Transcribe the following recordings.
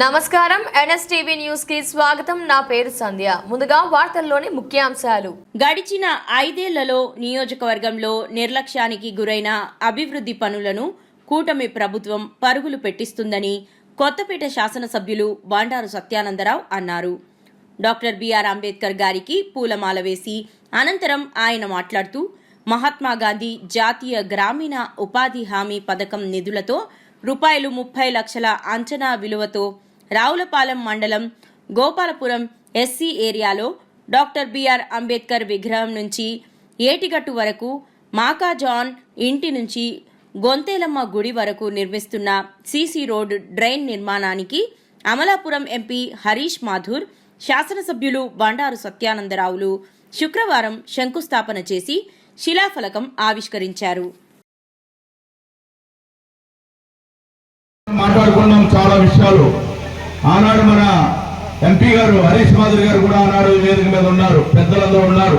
నమస్కారం. ఎన్ఎస్టీవీ న్యూస్కి స్వాగతం. నా పేరు సంధ్య. ముందుగా వార్తల్లోని ముఖ్యాంశాలు. గడిచిన ఐదేళ్ళలో నియోజకవర్గంలో నిర్లక్ష్యానికి గురైన అభివృద్ధి పనులను కూటమి ప్రభుత్వం పరుగులు పెట్టిస్తుందని కొత్తపేట శాసనసభ్యులు బండారు సత్యానందరావు అన్నారు. డాక్టర్ బిఆర్ అంబేద్కర్ గారికి పూలమాల వేసి అనంతరం ఆయన మాట్లాడుతూ మహాత్మా గాంధీ జాతీయ గ్రామీణ ఉపాధి హామీ పథకం నిధులతో రూపాయలు ముప్పై లక్షల అంచనా విలువతో రావులపాలెం మండలం గోపాలపురం ఎస్సీ ఏరియాలో డాక్టర్ బిఆర్ అంబేద్కర్ విగ్రహం నుంచి ఏటిగట్టు వరకు మాకా జాన్ ఇంటి నుంచి గొంతేలమ్మ గుడి వరకు నిర్మిస్తున్న సీసీ రోడ్ డ్రైన్ నిర్మాణానికి అమలాపురం ఎంపీ హరీష్ మాథూర్ శాసనసభ్యులు బండారు సత్యానందరావులు శుక్రవారం శంకుస్థాపన చేసి శిలాఫలకం ఆవిష్కరించారు. మాట్లాడుకున్నాం చాలా విషయాలు. ఆనాడు మన ఎంపీ గారు హరీష్ మాధురి గారు కూడా ఆనాడు వేదిక మీద ఉన్నారు పెద్దలందరూ ఉన్నారు.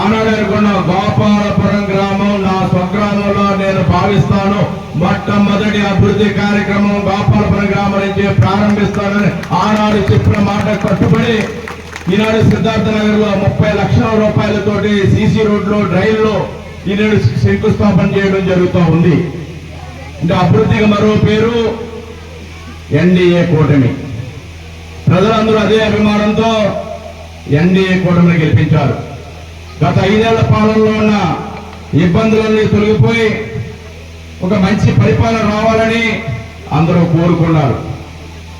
ఆనాడు అనుకున్న గోపాలపురం గ్రామం నా స్వగ్రామంలో నేను భావిస్తాను. మొట్టమొదటి అభివృద్ధి కార్యక్రమం గోపాలపురం గ్రామం నుంచి ప్రారంభిస్తానని ఆనాడు చెప్పిన మాట కట్టుబడి ఈనాడు సిద్ధార్థ నగర్లో ముప్పై లక్షల రూపాయలతోటి సీసీ రోడ్లు డ్రైన్లు ఈనాడు శంకుస్థాపన చేయడం జరుగుతూ ఉంది. ఇంకా అభివృద్ధికి మరో పేరు ఎన్డీఏ కూటమి. ప్రజలందరూ అదే అభిమానంతో ఎన్డీఏ కూటమిని గెలిపించారు. గత ఐదేళ్ళ పాలనలో ఉన్న ఇబ్బందులన్నీ తొలగిపోయి ఒక మంచి పరిపాలన రావాలని అందరూ కోరుకున్నారు.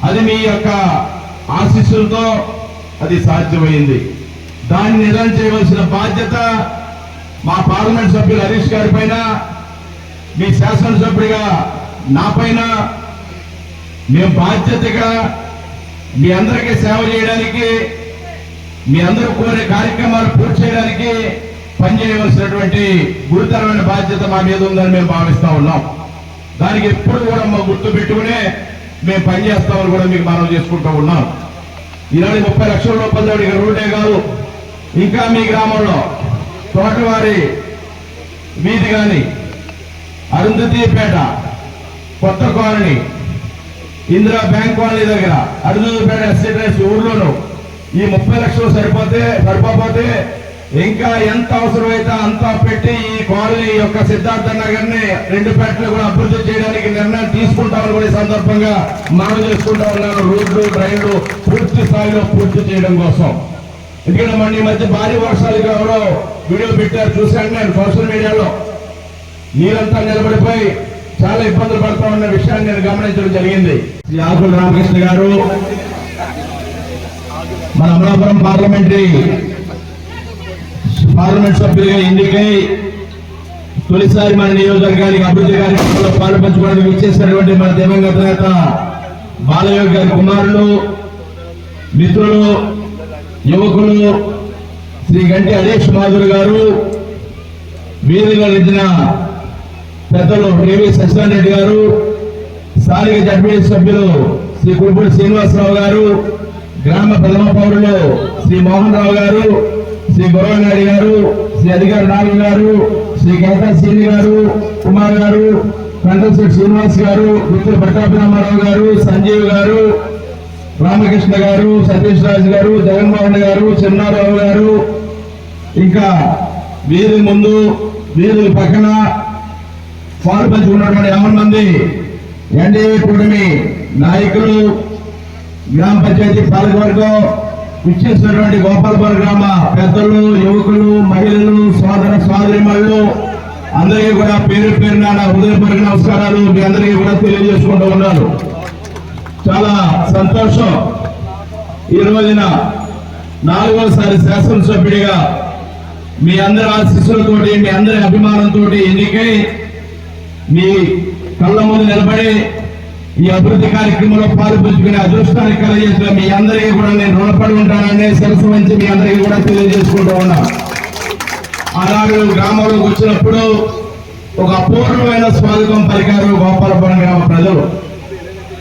అది మీ యొక్క ఆశీస్సులతో అది సాధ్యమైంది. దాన్ని నిజం చేయవలసిన బాధ్యత మా పార్లమెంట్ సభ్యులు హరీష్ గారి పైన మీ శాసనసభ్యుడిగా నా పైన మేము బాధ్యతగా మీ అందరికీ సేవ చేయడానికి మీ అందరూ కోరే కార్యక్రమాలు పూర్తి చేయడానికి పనిచేయవలసినటువంటి గురుతరమైన బాధ్యత మా మీద ఉందని మేము భావిస్తా ఉన్నాం. దానికి ఎప్పుడు కూడా మా గుర్తు పెట్టుకునే మేము పనిచేస్తామని కూడా మీకు మనం చేసుకుంటూ ఉన్నాం. ఈనాడు ముప్పై లక్షల రూపాయలు ఇక రోడ్డే కాదు. ఇంకా మీ గ్రామంలో తోటవారి వీధి కానీ అరుంధతీపేట కొత్త కాలనీ ఇందిరా బ్యాంక్ కాలనీ దగ్గర అరుంధతీపేట ఎస్టేట్ ఊర్లోను ఈ ముప్పై లక్షలు సరిపోతే సరిపోతే ఇంకా ఎంత అవసరమైతే అంతా పెట్టి ఈ కాలనీ యొక్క సిద్ధార్థ నగర్ని రెండు పేటలు కూడా అభివృద్ధి చేయడానికి నిర్ణయం తీసుకుంటామని కూడా ఈ సందర్భంగా మనం చేసుకుంటా ఉన్నాను. రోడ్లు డ్రైన్లు పూర్తి స్థాయిలో పూర్తి చేయడం కోసం. ఎందుకంటే మన ఈ మధ్య భారీ వర్షాలు ఎవరో వీడియో పెట్టారు చూశాను నేను సోషల్ మీడియాలో. నీరంతా నిలబడిపోయి చాలా ఇబ్బందులు పడుతూ ఉన్న విషయాన్ని నేను గమనించడం జరిగింది. శ్రీ ఆకుల రామకృష్ణ గారు మన అమలాపురం పార్లమెంటరీ పార్లమెంట్ సభ్యులుగా ఎన్నికై తొలిసారి మన నియోజకవర్గానికి అభివృద్ధి కార్యక్రమంలో పాల్పంచుకోవడానికి ఇచ్చేసినటువంటి మన దివంగత నేత బాలయోగి గారి కుమారులు మిత్రులు యువకులు శ్రీ గంటి హరీష్ మాధురి గారు వీధిలో నిలిచిన పెద్దలు రేవి సత్యనారాయణ రెడ్డి గారు స్థానిక జడ్పీ సభ్యులు శ్రీ కురుపూడి శ్రీనివాసరావు గారు గ్రామ ప్రథమ పౌరులు శ్రీ మోహన్ రావు గారు శ్రీ గౌరవనాయుడు గారు శ్రీ అధికారి నాగు గారు శ్రీ గంటా శ్రీని గారు కుమార్ గారు కంటశ్రీ శ్రీనివాస్ గారు మిత్రులు ప్రతాపరామారావు గారు సంజీవ్ గారు రామకృష్ణ గారు సతీష్ రాజు గారు జగన్మోహన్ గారు చిన్నారావు గారు. ఇంకా వీధి ముందు వీధుల పక్కన పాలు పంచుకున్నటువంటి యాభై మంది. ఎన్డీఏ కూటమి నాయకులు గ్రామ పంచాయతీ పాలకవర్గం ఇచ్చేసినటువంటి గోపాలపురం గ్రామ పెద్దలు యువకులు మహిళలు సోదర సోదరిమణులు అందరికీ కూడా పేరు పేరున నా హృదయపూర్వక నమస్కారాలు. మీ అందరికీ కూడా తెలియజేసుకుంటూ ఉన్నారు చాలా సంతోషం. ఈ రోజున నాలుగోసారి శాసనసభ్యుడిగా మీ అందరి ఆశీస్సులతోటి మీ అందరి అభిమానంతో ఎన్నికై మీ కళ్ళ ముందు నిలబడి ఈ అభివృద్ధి కార్యక్రమంలో పాల్పంచుకునే అదృష్టాన్ని కలిగేసిన మీ అందరికీ కూడా నేను రుణపడి ఉంటానని సరస్సు మంచి మీ అందరికీ కూడా తెలియజేసుకుంటూ ఉన్నా. అలాగే గ్రామంలోకి వచ్చినప్పుడు ఒక అపూర్వమైన స్వాగతం పలికారు గోపాలపురం గ్రామ ప్రజలు.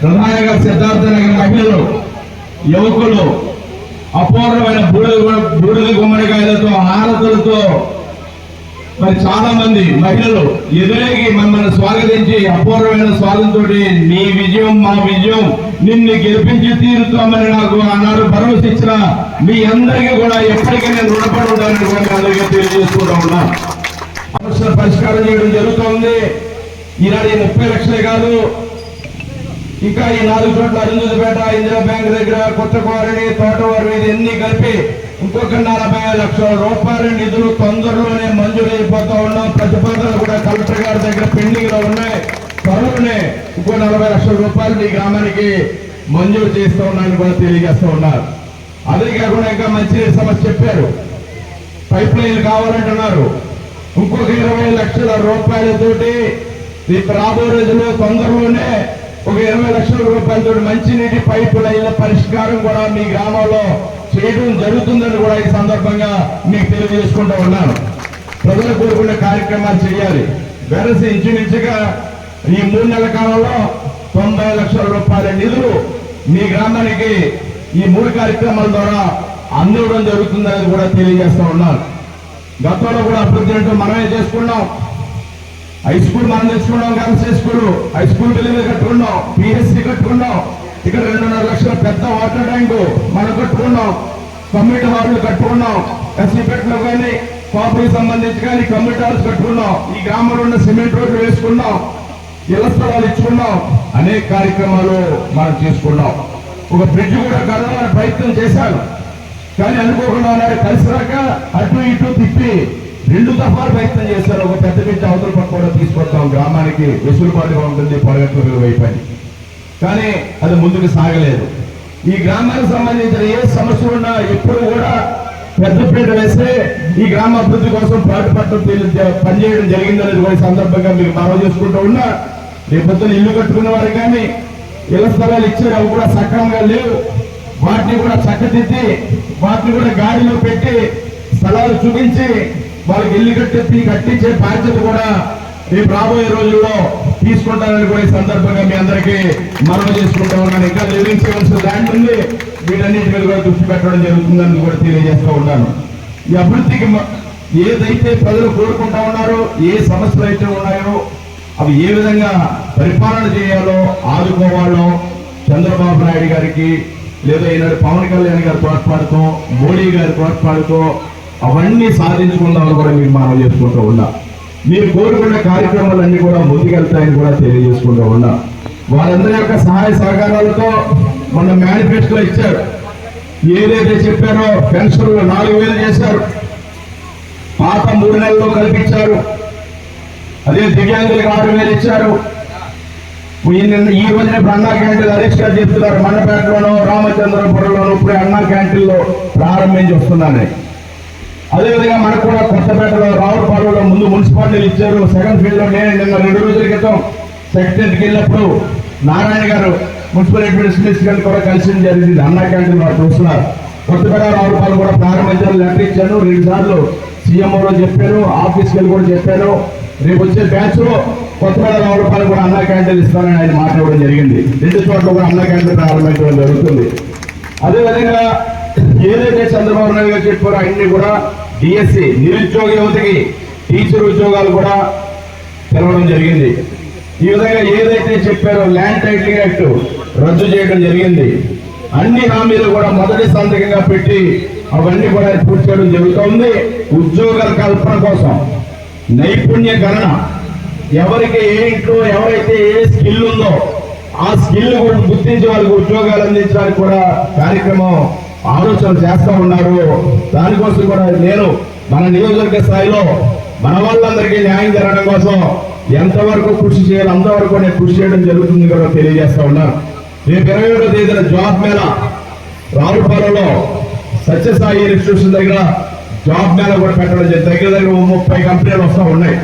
ప్రధానంగా సిద్ధార్థ నగర్ మహిళలు యువకులు అపూర్వమైన బూడిద బూడిద గుమ్మడికాయలతో హారతులతో మరి చాలా మంది మహిళలు ఎదురేగి మమ్మల్ని స్వాగతించి అపూర్వమైన స్వాగతంతో నీ విజయం మా విజయం నిన్ను గెలిపించి తీరుతామని నాకు ఆనాడు భరోసా ఇచ్చిన మీ అందరికీ కూడా ఎప్పటికీ నేను రుణపడి ఉండాలని కూడా అందరికీ తెలియజేసుకుంటా ఉన్నా. సమస్యల పరిష్కారం చేయడం జరుగుతోంది. ఈనాడు ముప్పై లక్షలే కాదు. ఇంకా ఈ నాలుగు చోట్ల అరుంధుపేట ఇందిరా బ్యాంక్ దగ్గర కొత్త కోరణి తోటవారి మీద ఎన్ని కలిపి ఇంకొక నలభై లక్షల రూపాయల నిధులు తొందరలోనే మంజూరు అయిపోతా ఉన్నాం. ప్రతిపాదనలు కూడా కలెక్టర్ గారి దగ్గర పెండింగ్లో ఉన్నాయి. త్వరలోనే ఇంకో నలభై లక్షల రూపాయలు మీ గ్రామానికి మంజూరు చేస్తూ ఉన్నారని కూడా తెలియజేస్తూ ఉన్నారు. అదే కాకుండా ఇంకా మంచి సమస్య చెప్పారు. పైప్ లైన్ కావాలంటున్నారు. ఇంకొక ఇరవై లక్షల రూపాయలతోటి ఈ రాబోయే రోజుల్లో తొందరలోనే ఒక ఇరవై లక్షల రూపాయలతో మంచినీటి పైప్ లైన్ల పరిష్కారం కూడా మీ గ్రామంలో చేయడం జరుగుతుందని కూడా ఈ సందర్భంగా మీకు తెలియజేసుకుంటూ ఉన్నాను. ప్రజలు కోరుకునే కార్యక్రమాలు చేయాలి. వెరసి ఇంచుమించుగా ఈ మూడు నెలల కాలంలో తొంభై లక్షల రూపాయల నిధులు మీ గ్రామానికి ఈ మూడు కార్యక్రమాల ద్వారా అందివ్వడం జరుగుతుందని కూడా తెలియజేస్తూ ఉన్నాను. గతంలో కూడా అభివృద్ధి అంటూ మనమే చేసుకున్నాం. హై స్కూల్ మనం తెచ్చుకున్నాం girls high school high school building కట్టుకున్నాం పిహెచ్సి కట్టుకున్నాం. ఇక్కడ రెండున్నర లక్షల పెద్ద వాటర్ ట్యాంకు మనం కట్టుకున్నాం. కమ్యూనిటీ హార్లు కట్టుకున్నాం. ఎస్సీపేటలో కానీ కాపుకి సంబంధించి కానీ కమ్యూనిటీ హాల్స్ కట్టుకున్నాం. ఈ గ్రామంలో ఉన్న సిమెంట్ రోడ్లు వేసుకున్నాం. ఇళ్ళ స్థలాలు ఇచ్చుకున్నాం. అనేక కార్యక్రమాలు మనం చేసుకున్నాం. ఒక బ్రిడ్జ్ కూడా కదలని ప్రయత్నం చేశాను. కానీ అనుకోకుండా నాడు కలిసి రాక అటు ఇటు తిప్పి రెండు దఫాలు ప్రయత్నం చేశారు ఒక పెద్ద పెద్ద అవతల పక్క కూడా తీసుకొస్తాం గ్రామానికి వెసులుబాటుగా ఉంటుంది. పొరగట్ల వైపు అని కానీ అది ముందుకు సాగలేదు. ఈ గ్రామానికి సంబంధించిన ఏ సమస్య ఉన్నా ఎప్పుడు కూడా పెద్దపీట వేస్తే ఈ గ్రామ అభివృద్ధి కోసం పాటుపడటం పనిచేయడం జరిగిందనేది కూడా సందర్భంగా మీరు మనవి చేసుకుంటూ ఉన్నా రేపొద్దున ఇల్లు కట్టుకున్న వారు కానీ ఇళ్ళ స్థలాలు ఇచ్చారు అవి కూడా సక్రమంగా లేవు. వాటిని కూడా చక్కదిద్ది వాటిని కూడా గాడిలో పెట్టి స్థలాలు చూపించి వాళ్ళకి ఇల్లు కట్టి కట్టించే బాధ్యత కూడా రేపు రాబోయే రోజుల్లో తీసుకుంటానని కూడా ఈ సందర్భంగా మీ అందరికీ మనవి చేసుకుంటా ఉన్నాను. ఇంకా లివింగ్ చేయవలసిన ల్యాండ్ ఉంది వీటన్నిటి మీద కూడా దృష్టి పెట్టడం జరుగుతుందని కూడా తెలియజేస్తూ ఉన్నాను. ఈ అభివృద్ధికి ఏదైతే ప్రజలు కోరుకుంటా ఉన్నారో ఏ సమస్యలు అయితే ఉన్నాయో అవి ఏ విధంగా పరిపాలన చేయాలో ఆదుకోవాలో చంద్రబాబు నాయుడు గారికి లేదా ఈనాడు పవన్ కళ్యాణ్ గారి తోడ్పాటుతో మోడీ గారి తోడ్పాటుతో అవన్నీ సాధించుకుందామని కూడా మీరు మనం చేసుకుంటూ ఉన్నా. మీరు కోరుకున్న కార్యక్రమాలన్నీ కూడా ముందుకెళ్తాయని కూడా తెలియజేసుకుంటూ ఉన్నా. వారందరి యొక్క సహాయ సహకారాలతో మొన్న మేనిఫెస్టో ఇచ్చారు. ఏదైతే చెప్పారో పెన్షన్లు నాలుగు వేలు చేశారు. పాత మూడు నెలల్లో కల్పించారు. అదే దివ్యాంగులకు ఆరు వేలు ఇచ్చారు. ఈ నిన్న- ఈ రోజున ఇప్పుడు అన్నా క్యాంటీన్ హరీష్ గారు చెప్తున్నారు మండపేటలోనూ రామచంద్రపురంలోనూ ఇప్పుడు అన్నా క్యాంటీన్లో ప్రారంభించి వస్తున్నాను అదేవిధంగా మనకు కూడా కొత్తపేటలో రావులపాలెంలో ముందు మున్సిపాలిటీలు ఇచ్చారు. సెకండ్ ఫీల్డ్లో నేను నిన్న రెండు రోజుల క్రితం సెక్రటరీకి వెళ్ళినప్పుడు నారాయణ గారు మున్సిపల్ అడ్మినిస్ట్రేషన్ గారిని కూడా కలిసి జరిగింది. అన్నా క్యాంటీన్ వారు చూస్తున్నారు. కొత్తపేట రావులపాలెం కూడా ప్రారంభించారు లెటర్ ఇచ్చాను. రెండు సార్లు సీఎంఓలో చెప్పాను ఆఫీస్కి వెళ్ళి కూడా చెప్పాను రేపు వచ్చే బ్యాచ్లో కొత్తపేట రావులపాలెం కూడా అన్నా క్యాంటీన్ ఇస్తానని ఆయన మాట్లాడడం జరిగింది. రెండు చోట్ల కూడా అన్నా క్యాంటీన్ ప్రారంభించడం జరుగుతుంది. అదేవిధంగా ఏదైతే చంద్రబాబు నాయుడు గారు చెప్పారో అన్ని కూడా డిఎస్సి నిరుద్యోగ యువతకి టీచర్ ఉద్యోగాలు కూడా తెలవడం జరిగింది. ఈ విధంగా ఏదైతే చెప్పారో ల్యాండ్ టైటిలింగ్ యాక్ట్ రద్దు చేయడం జరిగింది. అన్ని హామీలు కూడా మొదటి సంతకంగా పెట్టి అవన్నీ కూడా పూర్తి చేయడం జరుగుతోంది. ఉద్యోగాల కల్పన కోసం నైపుణ్య గణన ఎవరికి ఏ ఇంట్లో ఎవరైతే ఏ స్కిల్ ఉందో ఆ స్కిల్ కూడా గుర్తించి వాళ్ళకి ఉద్యోగాలు అందించడానికి కూడా కార్యక్రమం ఆలోచన చేస్తూ ఉన్నారు. దానికోసం కూడా నేను మన నియోజకవర్గ స్థాయిలో మన వాళ్ళందరికీ న్యాయం జరగడం కోసం ఎంతవరకు కృషి చేయాలి అంతవరకు నేను కృషి చేయడం జరుగుతుంది కూడా తెలియజేస్తా ఉన్నాను. రేపు ఇరవై ఏడో తేదీన జాబ్ మేళా రావులపాలెంలో సత్యసాయి ఇన్స్టిట్యూషన్ దగ్గర జాబ్ మేళా కూడా పెట్టడం జరిగింది. దగ్గర దగ్గర ముప్పై కంపెనీలు వస్తూ ఉన్నాయి.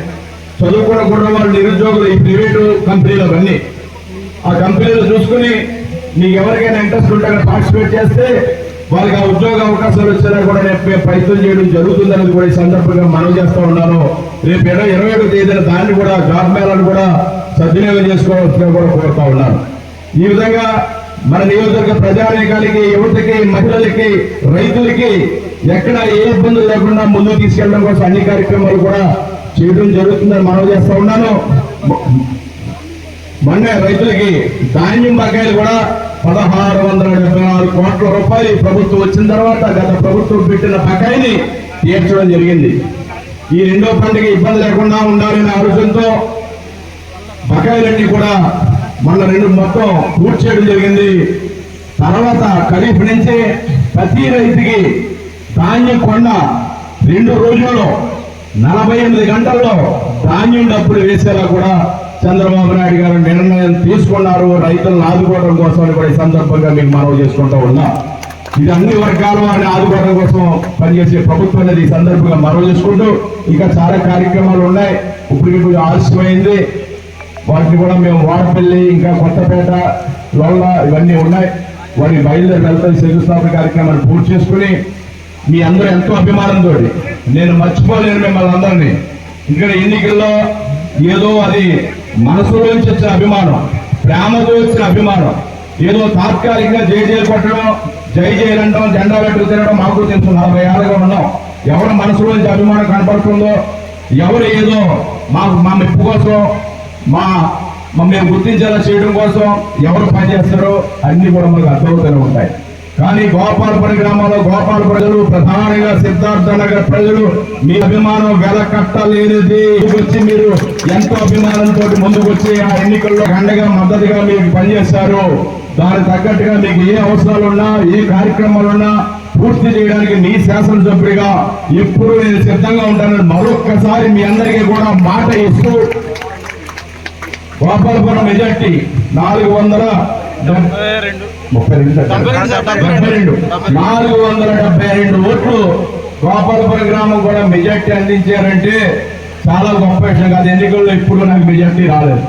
చదువుకున్న కూడా వాళ్ళు నిరుద్యోగులు ఈ ప్రైవేటు కంపెనీలు అవన్నీ. ఆ కంపెనీలు చూసుకుని మీకు ఎవరికైనా ఇంట్రెస్ట్ ఉంటే పార్టిసిపేట్ చేస్తే వాళ్ళకి ఆ ఉద్యోగ అవకాశాలు వచ్చేలా కూడా నేను ప్రయత్నం చేయడం జరుగుతుందని కూడా ఈ సందర్భంగా మనం చేస్తూ ఉన్నాను. రేపు ఇరవై ఇరవై ఏడు తేదీన దాన్ని కూడా జాబ్ మేళాను కూడా సద్వినియోగం చేసుకోవాల్సిన కూడా కోరుతా ఉన్నాను. ఈ విధంగా మన నియోజకవర్గ ప్రజానీకానికి యువతకి మహిళలకి రైతులకి ఎక్కడ ఏ ఇబ్బందులు లేకుండా ముందుకు తీసుకెళ్ళడం కోసం అన్ని కార్యక్రమాలు కూడా చేయడం జరుగుతుందని మనం చేస్తూ ఉన్నాను. మొన్న రైతులకి ధాన్యం బకాయిలు కూడా పదహారు వందల డెబ్బై నాలుగు కోట్ల రూపాయలు ప్రభుత్వం వచ్చిన తర్వాత గత ప్రభుత్వం పెట్టిన బకాయిని తీర్చడం జరిగింది. ఈ రెండో పండుగ ఇబ్బంది లేకుండా ఉండాలనే ఆలోచనతో బకాయిలన్నీ కూడా మన రెండు మొత్తం పూర్తి చేయడం జరిగింది. తర్వాత ఖరీఫ్ నుంచి ప్రతి రైతుకి ధాన్యం కొండ రెండు రోజుల్లో నలభై ఎనిమిది గంటల్లో ధాన్యం డబ్బులు వేసేలా కూడా చంద్రబాబు నాయుడు గారు నిర్ణయం తీసుకున్నారు. రైతులను ఆదుకోవడం కోసం అని కూడా ఈ సందర్భంగా మీకు మనవి చేసుకుంటూ ఉన్నా. ఇది అన్ని వర్గాల వారిని ఆదుకోవడం కోసం పనిచేసే ప్రభుత్వం అనేది ఈ సందర్భంగా మనవి చేసుకుంటూ ఇంకా చాలా కార్యక్రమాలు ఉన్నాయి. ఇప్పటికి కొంచెం ఆలస్యమైంది. వాటిని కూడా మేము వాడపల్లి ఇంకా కొత్తపేట లోళ్ళ ఇవన్నీ ఉన్నాయి. వాటిని బయలుదేరి వెళ్తాం శంకుస్థాపన కార్యక్రమాన్ని పూర్తి చేసుకుని మీ అందరూ ఎంతో అభిమానంతో నేను మర్చిపోలేను మిమ్మల్ని అందరినీ. ఇక్కడ ఎన్నికల్లో ఏదో అది మనసులోంచి వచ్చిన అభిమానం ప్రేమతో వచ్చిన అభిమానం ఏదో తాత్కాలికంగా జై జై కొట్టడం జై జై అంటాం జెండా పెట్టుకు తినడం మాకు తెలుసు. నలభై ఏళ్ళగా ఉన్నాం. ఎవరి మనసులోంచి అభిమానం కనపడుతుందో ఎవరు ఏదో మాకు మా మెప్పు కోసం మా మమ్మల్ని గుర్తించేలా చేయడం కోసం ఎవరు పనిచేస్తారో అన్ని కూడా మనకు అర్థమవుతూనే ఉంటాయి. కానీ గోపాలపురం గ్రామంలో గోపాల ప్రజలు ప్రధానంగా సిద్ధార్థ నగర్ ప్రజలు. మీ అభిమానం వెల కట్టలేనిది. వచ్చి మీరు ఎంతో అభిమానంతో ముందుకు వచ్చి ఆ ఎన్నికల్లో అండగా మద్దతుగా మీకు పనిచేశారు. దానికి తగ్గట్టుగా మీకు ఏ అవసరాలున్నా ఏ కార్యక్రమాలున్నా పూర్తి చేయడానికి మీ శాసనసభ్యుడిగా ఎప్పుడు నేను సిద్ధంగా ఉంటానని మరొక్కసారి మీ అందరికీ కూడా మాట ఇస్తూ గోపాలపురం మెజార్టీ నాలుగు వందల ముప్పై రెండు. నాలుగు వందల డెబ్బై రెండు ఓట్లు గోపాలపురం గ్రామం కూడా మెజార్టీ అందించారంటే చాలా గొప్ప విషయం కాదు. ఎన్నికల్లో ఇప్పుడు నాకు మెజార్టీ రాలేదు.